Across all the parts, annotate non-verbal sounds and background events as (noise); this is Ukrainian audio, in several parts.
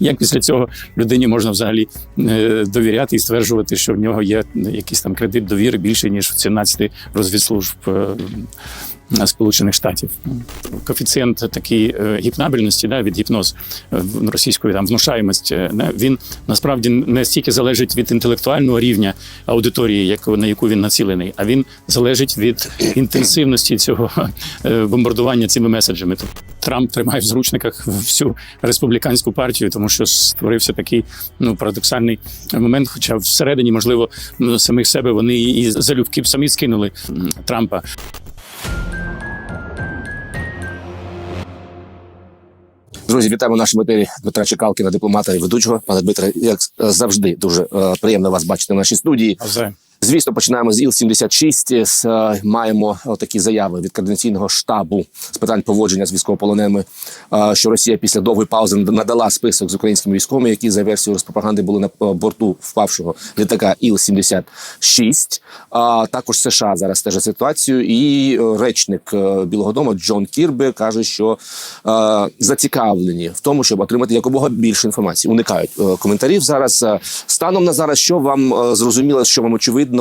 Як після цього людині можна взагалі е, довіряти і стверджувати, що в нього є якийсь там кредит довіри більше ніж в 17 розвідслужб е, Сполучених Штатів? Коефіцієнт такий е, гіпнабельності, да, від гіпноз е, російської там внушаємості, е, да, він насправді не стільки залежить від інтелектуального рівня аудиторії, як на яку він націлений, а він залежить від інтенсивності цього е, бомбардування цими меседжами. Трамп тримає в зручниках всю республіканську партію, тому що створився такий ну парадоксальний момент. Хоча всередині, можливо, ну, самих себе вони і залюбки самі скинули Трампа. Друзі, вітаємо в нашому етері Дмитра Чекалкіна, дипломата і ведучого. Пане Дмитре, як завжди, дуже е, приємно вас бачити в нашій студії. Навзаєм. Звісно, починаємо з Іл-76. З, е, Маємо е, такі заяви від координаційного штабу з питань поводження з військовополоненими, е, що Росія після довгої паузи надала список з українськими військовими, які за версією Розпропаганди були на борту впавшого літака Іл-76. А також США зараз стежать ситуацію, і речник Білого Дому Джон Кірби каже, що зацікавлені в тому, щоб отримати якомога більше інформації. Уникають коментарів зараз. Станом на зараз, що вам зрозуміло, що вам очевидно,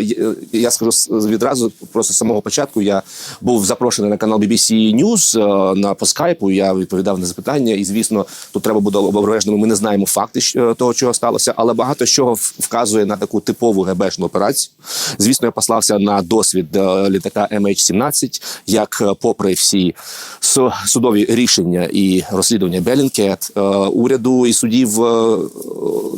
є- я скажу відразу, просто з самого початку. Я був запрошений на канал BBC News на по скайпу. Я відповідав на запитання, і звісно, тут треба буде обережними. Ми не знаємо факти е, того, чого сталося, але багато в- вказує на таку типову ГБшну операцію. Звісно, я послався на досвід е, літака MH17, як е, попри всі судові рішення і розслідування Белінкет, уряду і судів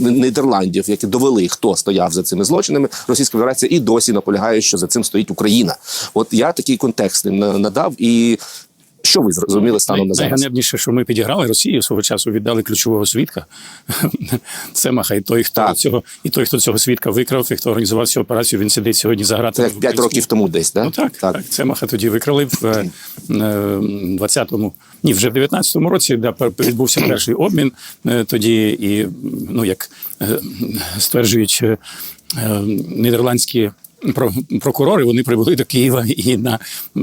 Нідерландів, які довели, хто стояв за цими злочинами, Російська Федерація і досі наполягає, що за цим стоїть Україна. От я такий контекст надав і. Що ви зрозуміли станом на зараз? Найганебніше, що ми підіграли Росію свого часу, віддали ключового свідка. (laughs) Це Маха, і той, хто Так. цього і той, хто цього свідка викрав, і хто організував цю операцію, він сидить сьогодні за Це гратами. 5 українському- років тому десь, да? Ну так, так. Це Маха тоді викрали в е, е, 20-му, ні, вже в 19-му році, де відбувся перший обмін. е, Тоді і ну як е, стверджують е, е, нідерландські. Про- Прокурори вони прибули до Києва і на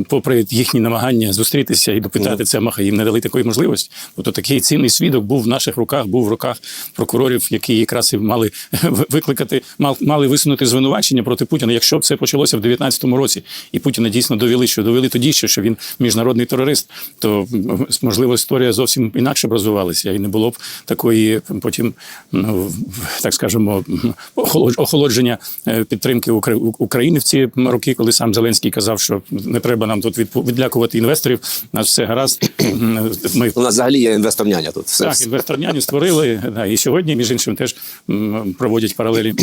попри їхні намагання зустрітися і допитати це Маха, їм не дали такої можливості. Тобто такий цінний свідок був в наших руках, був в руках прокурорів, які якраз і мали (laughs) викликати, мал- мали висунути звинувачення проти Путіна. Якщо б це почалося в 19-му році, і Путіна дійсно довели, що довели тоді, ще, що він міжнародний терорист, то можливо історія зовсім інакше б розвивалася, і не було б такої потім, ну так скажемо, охолодж- охолодження е, підтримки Укра- України в ці роки, коли сам Зеленський казав, що не треба нам тут відлякувати інвесторів. У нас все гаразд. (clears throat) Ми У нас взагалі є інвестор-няня тут. Все. так, інвесторняні створили, да, і сьогодні, між іншим, теж проводять паралелі.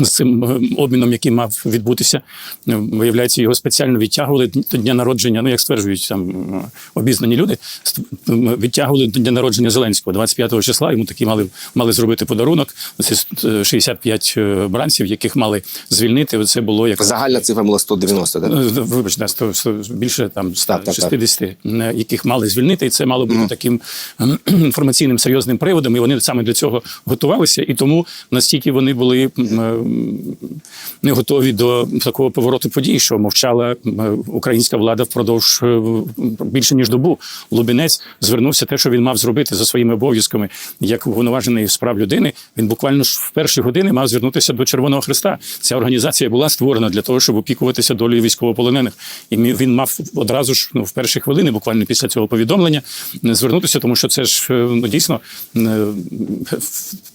З цим е, обміном, який мав відбутися, Е, виявляється, його спеціально відтягували до дня народження. Ну як стверджують там е, обізнані люди, відтягували до дня народження Зеленського, 25 числа. Йому такі мали мали зробити подарунок. Це 65 е, бранців, яких мали звільнити. Це було як Загальна цифра була 190, так? Е, Вибач, да, сто- сто- більше там Так, так, 60, е, яких мали звільнити, і це мало бути таким ем, (clears throat) інформаційним серйозним приводом. І вони саме для цього готувалися. І тому настільки вони були не готові до такого повороту подій, що мовчала е, українська влада впродовж е, більше ніж добу. Лубінець звернувся те, що він мав зробити за своїми обов'язками, як уповноважений справ людини. Він буквально ж в перші години мав звернутися до Червоного Христа. Ця організація була створена для того, щоб опікуватися долею військовополонених. І він мав одразу ж ну в перші хвилини, буквально після цього повідомлення, е, звернутися, тому що це ж ну дійсно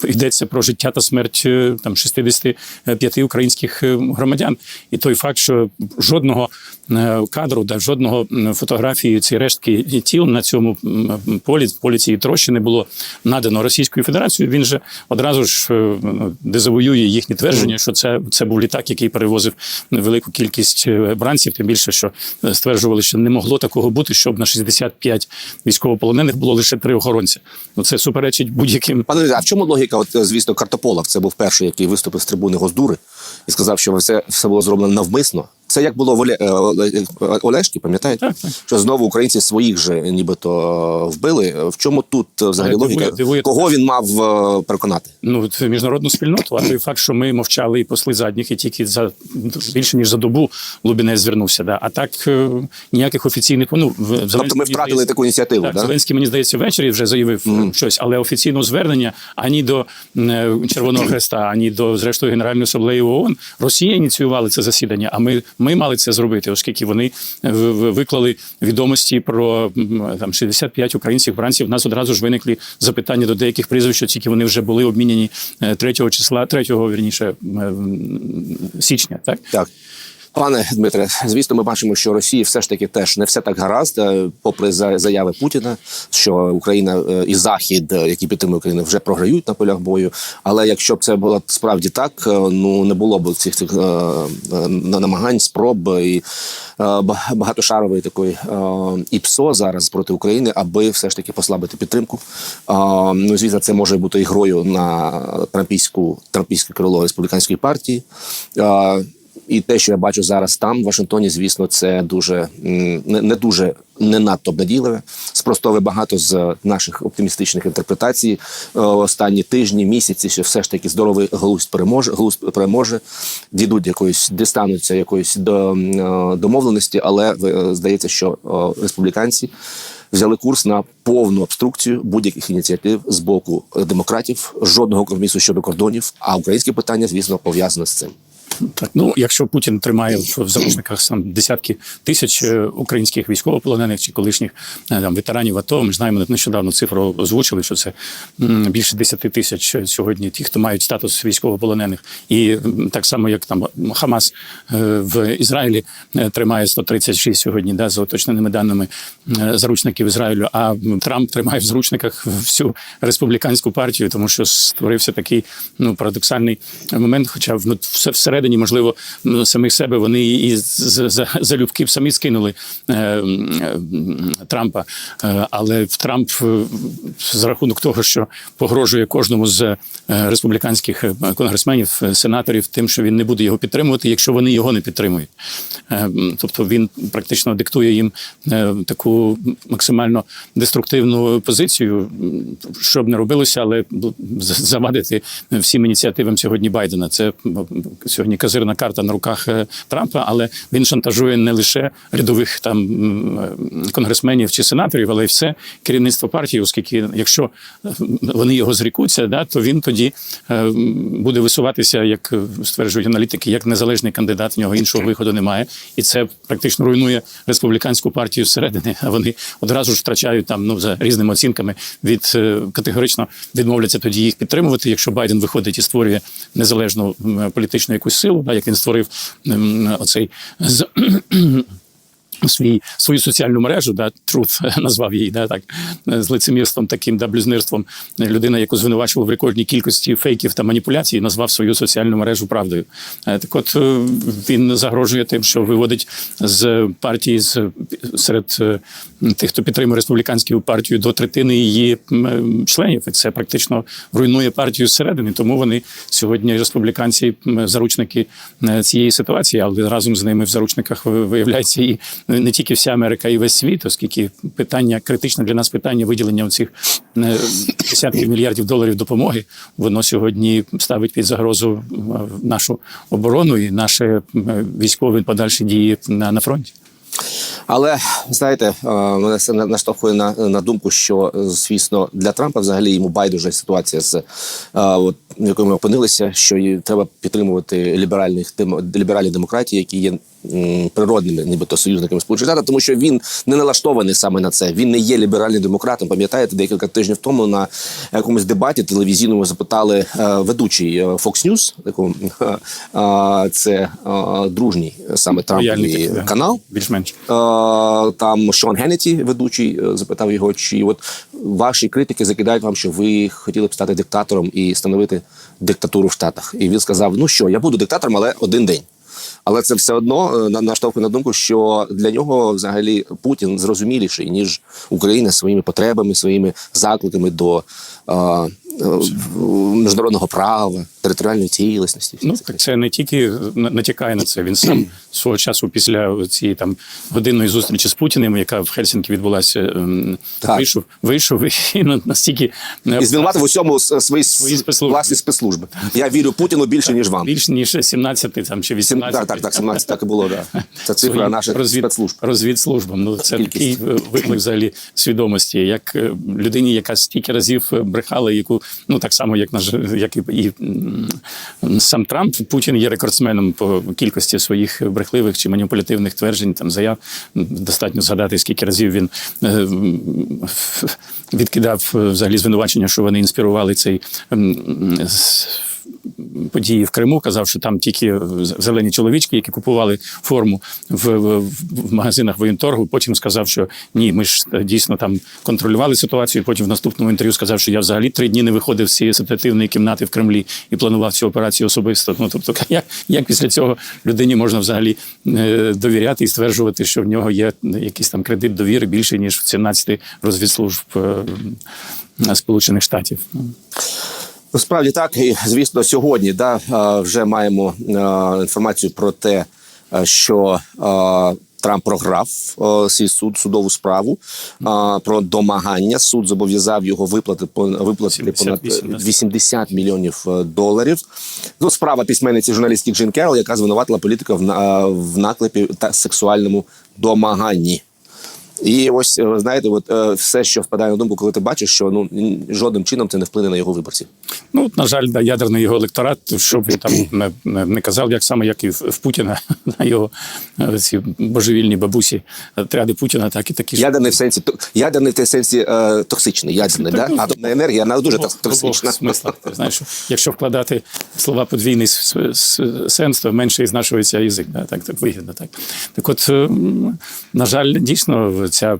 йдеться про життя та смерть там 60 Е, п'яти українських е, громадян. І той факт, що жодного е, кадру, да жодного фотографії цієї рештки тіл на цьому полі полі цієї трощини було надано Російською Федерацією. Він же одразу ж дезавоює їхні твердження, що це це був літак, який перевозив велику кількість бранців. Тим більше, що стверджували, що не могло такого бути, щоб на 65 військовополонених було лише три охоронці. Ну це суперечить будь-яким. Пане, а в чому логіка? От звісно, Картополов це був перший, який виступив з трибуни. Госдури і сказав, що все, все було зроблено навмисно. Це як було в Оле... е, е, Олешки, пам'ятаєте? Так, так. Що знову українці своїх же нібито вбили. В чому тут е, взагалі логіка? Кого він мав переконати? ну, міжнародну спільноту, а той факт, що ми мовчали і посли задніх, і тільки за більше ніж за добу Лубінець звернувся. Да. А так ніяких офіційних ну, в- Тобто ми втратили здається, таку ініціативу, Так, да? Зеленський, мені здається, ввечері вже заявив е, щось, але офіційного звернення ані до Червоного Хреста, ані до зрештою Генеральної асамблеї ООН Росія ініціювала це засідання. А ми, ми мали це зробити, оскільки вони е, виклали відомості про там 65 українських бранців. У нас одразу ж виникли запитання до деяких прізвищ, тільки вони вже були обміняні 3 числа, 3 вірніше е, січня. Так Так. Пане Дмитре, звісно, ми бачимо, що Росії все ж таки теж не все так гаразд, е, попри за- заяви Путіна, що Україна е, і Захід, е, які підтримує Україну, вже програють на полях бою. Але якщо б це було справді так, ну не було б цих цих намагань, спроб і ба- багатошарової такої ІПСО зараз проти України, аби все ж таки послабити підтримку. Ну, звісно, це може бути і грою на трампійську трампійське крило республіканської партії. І те, що я бачу зараз там, в Вашингтоні, звісно, це дуже не, не дуже не надто обнадійливе. Спростовує багато з наших оптимістичних інтерпретацій е, останні тижні, місяці, що все ж таки здоровий глузд переможе, глузд переможе, дійдуть якоїсь дістануться якоїсь до е, домовленості, але е, здається, що республіканці. Взяли курс на повну обструкцію будь-яких ініціатив з боку демократів, жодного компромісу щодо кордонів. А українське питання, звісно, пов'язане з цим. Так, ну якщо Путін тримає в заручниках сам десятки тисяч е, українських військовополонених чи колишніх е, там ветеранів АТО, ми ж знаємо нещодавно цифру озвучили, що це більше 10 тисяч сьогодні ті, хто мають статус військовополонених, і так само як там Хамас е, в Ізраїлі е, тримає 136 сьогодні, да, за уточненими даними е, заручників Ізраїлю. А Трамп тримає в заручниках всю республіканську партію, тому що створився такий ну парадоксальний момент. Хоча ну, все всередині, можливо, самих себе вони і залюбки б самі скинули е, е, Трампа. Е, але Трамп за рахунок того, що погрожує кожному з республіканських конгресменів, сенаторів, тим, що він не буде його підтримувати, якщо вони його не підтримують. Тобто він практично диктує їм таку максимально деструктивну позицію, що б не робилося, але завадити всім ініціативам сьогодні Байдена. Це сьогодні козирна карта на руках е, Трампа, але він шантажує не лише рядових там е, конгресменів чи сенаторів, але й все керівництво партії, оскільки якщо е, вони його зрікуться, да, то він тоді буде висуватися, як стверджують аналітики, як незалежний кандидат. В нього іншого виходу немає, і це практично руйнує республіканську партію зсередини. А вони одразу ж втрачають там ну за різними оцінками від категорично відмовляться тоді їх підтримувати. Якщо Байден виходить і створює незалежну політичну якусь силу, як він створив оцей з. (clears throat) Свій свою соціальну мережу, да, Truth (laughs) назвав її, да, так з лицемірством, таким да, блюзнирством. Людина, яку звинувачував в рекордній кількості фейків та маніпуляцій, назвав свою соціальну мережу правдою. Е, Так, от е, він загрожує тим, що виводить з партії з серед е, тих, хто підтримує республіканську партію, до третини її членів. Це практично руйнує партію зсередини. Тому вони сьогодні республіканці заручники цієї ситуації, але разом з ними в заручниках виявляється і не тільки вся Америка, і весь світ, оскільки питання критичне для нас питання виділення цих десятків мільярдів доларів допомоги, воно сьогодні ставить під загрозу е, нашу оборону і наші е, військові подальші дії на, на фронті. Але знаєте, е, мене це наштовхує на, на думку, що е, звісно для Трампа взагалі йому байдуже ситуація з е, от, в якої ми опинилися, що треба підтримувати ліберальних ліберальні демократії, які є природними, нібито союзниками Сполучених Штатів, тому що він не налаштований саме на це. Він не є ліберальним демократом. Пам'ятаєте, декілька тижнів тому на якомусь дебаті телевізійному запитали е, ведучий е, Fox News, такому е, це дружній саме Трампові канал. Більш-менш. Там Шон Геннеті, ведучий, запитав його, чи от ваші критики закидають вам, що ви хотіли б стати диктатором і становити диктатуру в Штатах. І він сказав: Ну що, я буду диктатором, але один день. Але це все одно е, на- наштовхує на думку, що для нього взагалі Путін зрозуміліший ніж Україна своїми потребами, своїми закликами до е, міжнародного права, територіальної цілісності. Ну так це не тільки натякає на це. Він сам (clears throat) свого часу після цієї там годинної зустрічі з Путіним, яка в Хельсінкі відбулася, ем, Так. вийшов, вийшов і (laughs) на- настільки е, І звинуватив усьому свої, Свої спецслужби. власні спецслужби. Я вірю Путіну більше, ніж вам. більш ніж 17 там чи Сім- 18. Так, так, так, 17 так і було, да. Це цифра наших розвід, спецслужб. розвідслужбам. Ну це Кількість. такий е, виклик взагалі свідомості, як е, людині, яка стільки разів е, брехала, яку ну так само, як наш як і, і сам Трамп, Путін є рекордсменом по кількості своїх брехливих чи маніпулятивних тверджень, там заяв. Достатньо згадати, скільки разів він е, відкидав е, взагалі звинувачення, що вони інспірували цей. Події в Криму, казав, що там тільки зелені чоловічки, які купували форму в, в, в магазинах воєнторгу. Потім сказав, що ні, ми ж дійсно там контролювали ситуацію. Потім в наступному інтерв'ю сказав, що я взагалі три дні не виходив з цієї ситуативної кімнати в Кремлі і планував цю операцію особисто. Ну тобто, як, як після цього людині можна взагалі е, довіряти і стверджувати, що в нього є якийсь там кредит довіри більше ніж в 17 розвідслужб е, Сполучених Штатів. Справді так, і звісно, сьогодні да, вже маємо інформацію про те, що Трамп програв свій суд, судову справу про домагання. Суд зобов'язав його виплати пон- виплатити понад 78, 80 мільйонів е, доларів. Ну, справа письменниці журналістки Джин Керол, яка звинуватила політика в наклепі та сексуальному домаганні. І ось е, знаєте, от е, все, що впадає на думку, коли ти бачиш, що ну жодним чином це не вплине на його виборців. Ну, от, на жаль, да, ядерний його електорат, щоб він там не, не, не казав, як саме, як і в, в Путіна, (laughs) на його е, ці божевільні бабусі, отряди Путіна, так і такі ж. Ядерний в сенсі то- ядерний в те сенсі е, токсичний, ядерний, да? атомна енергія, вона дуже в обох токсична. смислах. Ти знаєш, якщо вкладати слова подвійний сенс, то менше і знашується язик. Да? Так, так вигідно. Так. так от, на жаль, дійсно, ця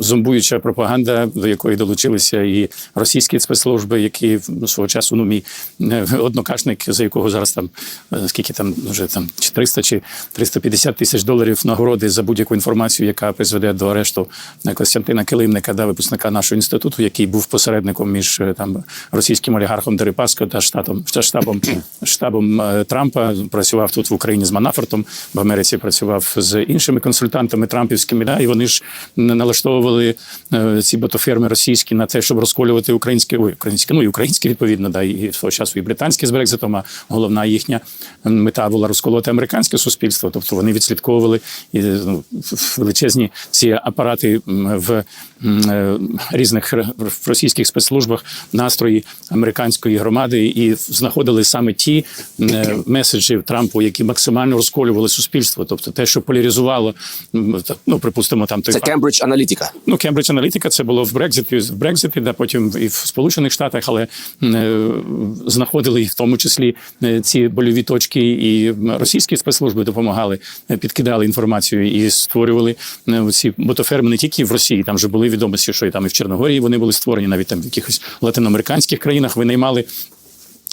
зомбуюча пропаганда, до якої долучилися і російські спецслужби, які свого часу, ну, мій е, однокашник, за якого зараз там е, скільки там вже там чи 300 чи 350 тисяч доларів нагороди за будь-яку інформацію, яка призведе до арешту е, Костянтина Килимника, да, випускника нашого інституту, який був посередником між там російським олігархом Дерипаско та штатом та штабом штабом Трампа. Працював тут в Україні з Манафортом, в Америці працював з іншими консультантами трампівськими. Да, і вони ж налаштовували е, ці ботоферми російські на те, щоб розколювати українське, ой, українське, ну і українське відповідно, да, і свого часу і британське з Брекзитом. А головна їхня мета була розколоти американське суспільство. Тобто вони відслідковували і, ну, величезні ці апарати в е, різних російських спецслужбах настрої американської громади і знаходили саме ті е, меседжі Трампу, які максимально розколювали суспільство. Тобто те, що поляризувало, ну припустимо, там той Кембридж аналітика. Ну, Кембридж аналітика це було в Брекзиті, в Брекзиті, да потім і в Сполучених Штатах, але е, знаходили в тому числі е, ці больові точки, і російські спецслужби допомагали, е, підкидали інформацію і створювали ці ботоферми не тільки в Росії. Там вже були відомості, що і там і в Чорногорії вони були створені, навіть там в якихось латиноамериканських країнах винаймали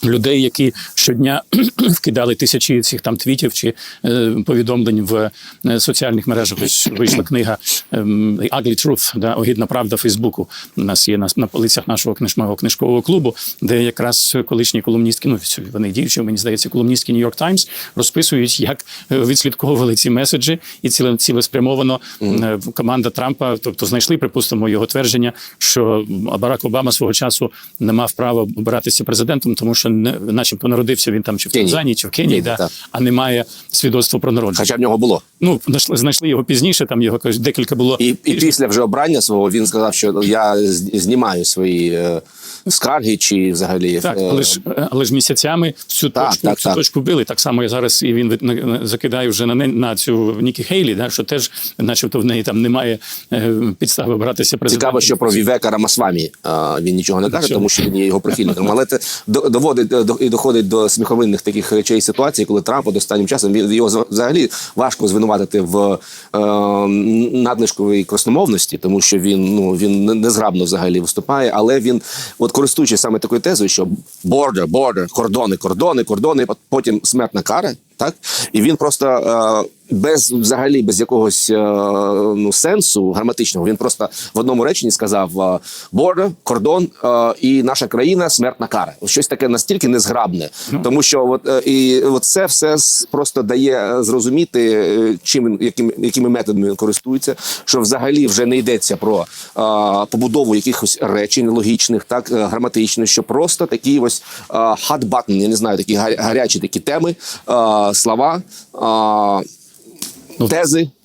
людей, які щодня (clears throat) вкидали тисячі цих там твітів чи е, повідомлень в е, соціальних мережах. Ось вийшла книга The Ugly Truth, да, огідна правда Фейсбуку. У нас є на, на полицях нашого книжного книжкового клубу, де якраз колишні колумністки, ну вони діючі, мені здається, колумністки York Times розписують, як е, відслідковували ці меседжі, і ціле цілеспрямовано е, команда Трампа, тобто знайшли, припустимо, його твердження, що Барак Обама свого часу не мав права обиратися президентом, тому що не, начебто народився він там чи в. Танзанії, чи в Кенії, да, так. а немає свідоцтва про народження. Хоча в нього було. Ну, знайшли, знайшли його пізніше, там його кажуть, декілька було. І, і після вже обрання свого він сказав, що я знімаю свої е, скарги чи взагалі. Так, е, але ж, але ж місяцями цю Так, точку, так, цю так. точку били. Так само і зараз і він закидає вже на, на цю Нікі Хейлі, да, що теж, начебто, в неї там немає е, підстави обратися президентом. Цікаво, що про Вівека Рамасвамі а, він нічого не каже, тому що він є його прихильником. Але це до- доводить е, до- і доходить до сміховинних таких речей ситуації, коли Трамп останнім часом його взагалі важко звинуватити в е, надлишковій красномовності, тому що він ну він незграбно взагалі виступає. Але він, от користуючись саме такою тезою, що border, border, кордони, кордони, кордони, потім смертна кара. Так і він просто е, без взагалі без якогось е, ну сенсу граматичного. Він просто в одному реченні сказав е, кордон е, і наша країна смертна кара. Щось таке настільки незграбне, тому що от е, і от це все просто дає зрозуміти, чим яким, якими методами він користується, що взагалі вже не йдеться про е, побудову якихось речень логічних, так граматичних, що просто такі ось е, hot button, я не знаю, такі гаря- гарячі такі теми, е, слова. Е, тези. Ну, так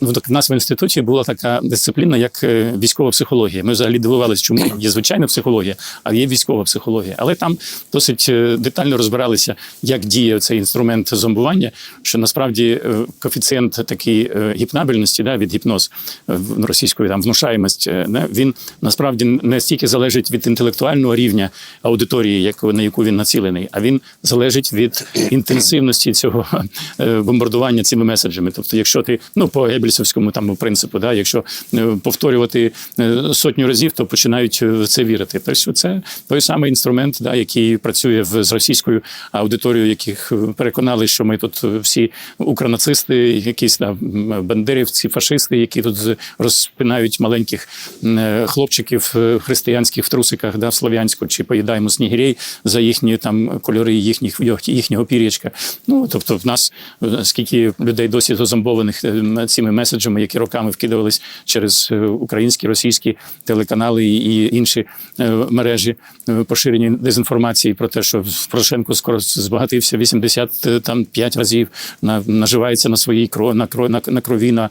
в нас в інституті була така дисципліна, як е, військова психологія. Ми взагалі дивувалися, чому є звичайна психологія, а є військова психологія. Але там досить е, детально розбиралися, як діє цей інструмент зомбування. Що насправді е, коефіцієнт такий е, гіпнабельності, да, від гіпноз е, російської там внушаємость, е, да, він насправді не стільки залежить від інтелектуального рівня аудиторії, як на яку він націлений, а він залежить від інтенсивності цього бомбардування цими меседжами. Тобто, якщо ти ну по Геббельсовському там принципу, да, якщо е, повторювати е, сотню разів, то починають е, в це вірити. Тобто, це той самий інструмент, да, який працює в з російською аудиторією, яких переконали, що ми тут всі укронацисти, якісь да, бандерівці, фашисти, які тут розпинають маленьких хлопчиків християнських в трусиках, да, в Слов'янську, чи поїдаємо снігирей за їхні там кольори їхніх їхнього пір'ячка. Ну тобто, в нас скільки людей досі зазомбованих е, цими меседжами, які роками вкидувались через е, українські, російські телеканали і інші е, мережі е, поширені дезінформації про те, що Порошенко скоро збагатився 85 разів, на, наживається на своїй крові, на, кро- на, крові на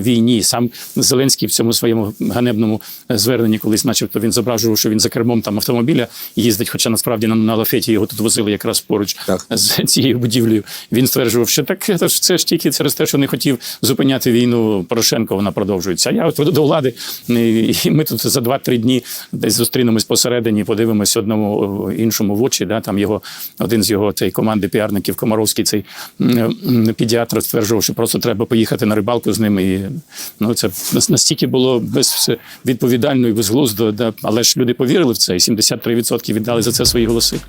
війні. Сам Зеленський в цьому своєму ганебному зверненні, колись, начебто, він зображував, що він за кермом там автомобіля їздить, хоча насправді на, на лафеті його тут возили якраз поруч Так. з цією будівлею. Він стверджував, що так це ж тільки через те, що не хотів зупиняти війну Порошенко. Вона продовжується. Я от до влади, і ми тут за 2-3 дні десь зустрінемось посередині, подивимось одному іншому в очі. Да, там його один з його цієї команди піарників Комаровський, цей педіатр, стверджував, що просто треба поїхати на рибалку з ним. І ну це настільки було безвідповідально і безглуздо. Да, але ж люди повірили в це, і 73% віддали за це свої голоси.